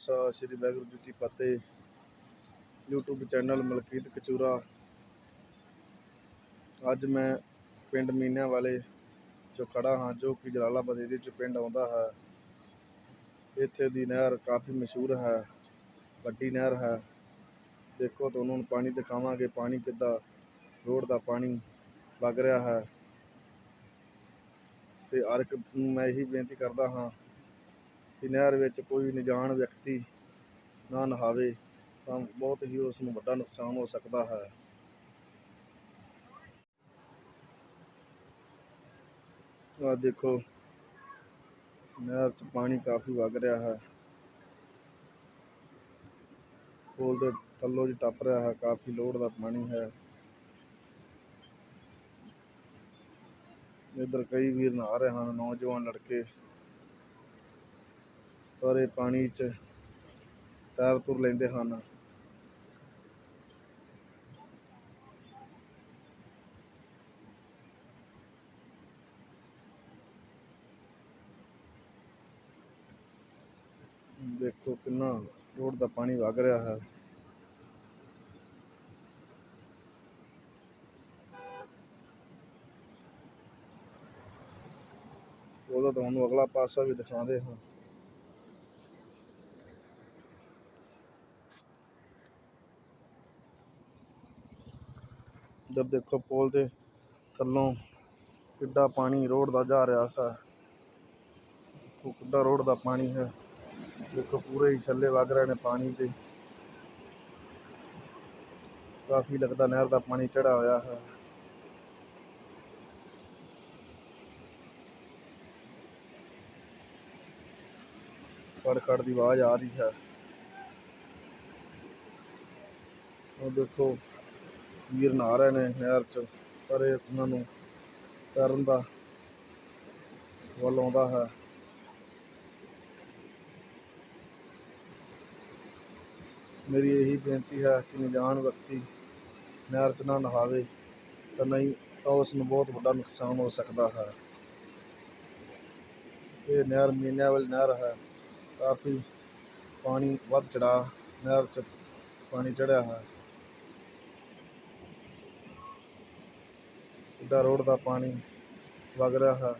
ਖਾਲਸਾ ਸ੍ਰੀ ਵਾਹਿਗੁਰੂ ਜੀ ਕੀ ਫਤਿਹ। YouTube channel Malkeet Kachura. ਅੱਜ ਮੈਂ ਪਿੰਡ ਮੀਨਿਆਂ ਵਾਲੇ ਚੋਂ ਖੜਾ ਹਾਂ, ਜੋ ਕਿ ਜਲਾਲਾਬਾਦ ਏਰੀਏ 'ਚ ਪਿੰਡ ਆਉਂਦਾ ਹੈ। ਇੱਥੇ ਦੀ ਨਹਿਰ ਕਾਫੀ ਮਸ਼ਹੂਰ ਹੈ, ਵੱਡੀ ਨਹਿਰ ਹੈ। ਦੇਖੋ ਤੁਹਾਨੂੰ ਪਾਣੀ ਦਿਖਾਵਾਂਗੇ। ਪਾਣੀ ਕਿੱਦਾਂ ਰੋਡ ਦਾ ਪਾਣੀ ਲੱਗ ਰਿਹਾ ਹੈ। ਤੇ ਹਰ ਇੱਕ ਨੂੰ ਮੈਂ ਇਹੀ ਬੇਨਤੀ ਕਰਦਾ ਹਾਂ ਕਿ ਨਹਿਰ ਵਿੱਚ ਕੋਈ ਨਿਜਾਨ ਵਿਅਕਤੀ ਨਾ ਨਹਾਵੇ ਤਾਂ ਬਹੁਤ ਹੀ ਉਸ ਨੂੰ ਵੱਡਾ ਨੁਕਸਾਨ ਹੋ ਸਕਦਾ ਹੈ। ਆਹ ਦੇਖੋ, ਨਹਿਰ 'ਚ ਪਾਣੀ ਕਾਫੀ ਵਗ ਰਿਹਾ ਹੈ। ਪੁਲ ਦੇ ਥੱਲੋਂ ਦੀ ਟੱਪ ਰਿਹਾ ਹੈ, ਕਾਫੀ ਲੋੜ ਦਾ ਪਾਣੀ ਹੈ। ਇੱਧਰ ਕਈ ਵੀਰ ਨਹਾ ਰਹੇ ਹਨ, ਨੌਜਵਾਨ ਲੜਕੇ ਪਰ ਇਹ ਪਾਣੀ 'ਚ ਤੈਰ ਤੁਰ ਲੈਂਦੇ ਹਨ। ਦੇਖੋ ਕਿੰਨਾ ਰੋਡ ਦਾ ਪਾਣੀ ਵਗ ਰਿਹਾ ਹੈ। ਉਹਦਾ ਤੁਹਾਨੂੰ ਅਗਲਾ ਪਾਸਾ ਵੀ ਦਿਖਾਉਂਦੇ ਹਾਂ। ਜਦ ਦੇਖੋ ਪੁਲ ਦੇ ਥੱਲੋਂ ਕਿੱਡਾ ਪਾਣੀ ਰੋਡ ਦਾ ਜਾ ਰਿਹਾ ਸਾ। ਉਹ ਕਿੱਡਾ ਰੋਡ ਦਾ ਪਾਣੀ ਹੈ। ਦੇਖੋ ਪੂਰੇ ਹੀ ਛੱਲੇ ਵਗ ਰਹੇ ਨੇ ਪਾਣੀ ਦੇ। ਕਾਫੀ ਲੱਗਦਾ ਨਹਿਰ ਦਾ ਪਾਣੀ ਚੜਾ ਹੋਇਆ ਹੈ। ਖੜ ਖੜ ਦੀ ਆਵਾਜ਼ ਆ ਰਹੀ ਹੈ। ਉਹ ਦੇਖੋ ਵੀਰ ਨਹਾ ਰਹੇ ਨੇ ਨਹਿਰ 'ਚ, ਪਰ ਇਹ ਉਹਨਾਂ ਨੂੰ ਤੈਰਨ ਦਾ ਵੱਲ ਆਉਂਦਾ ਹੈ। ਮੇਰੀ ਇਹੀ ਬੇਨਤੀ ਹੈ ਕਿ ਨਿਜਾਨ ਵਿਅਕਤੀ ਨਹਿਰ 'ਚ ਨਾ ਨਹਾਵੇ, ਤਾਂ ਨਹੀਂ ਤਾਂ ਉਸ ਨੂੰ ਬਹੁਤ ਵੱਡਾ ਨੁਕਸਾਨ ਹੋ ਸਕਦਾ ਹੈ। ਇਹ ਨਹਿਰ ਮੀਨਿਆਂ ਵਾਲੀ ਨਹਿਰ ਹੈ। ਕਾਫੀ ਪਾਣੀ ਵੱਧ ਚੜਾ ਨਹਿਰ 'ਚ ਪਾਣੀ ਚੜ੍ਹਿਆ ਹੈ। ਕਿੱਡਾ ਰੋਡ ਦਾ ਪਾਣੀ ਵਗ ਰਿਹਾ ਹੈ।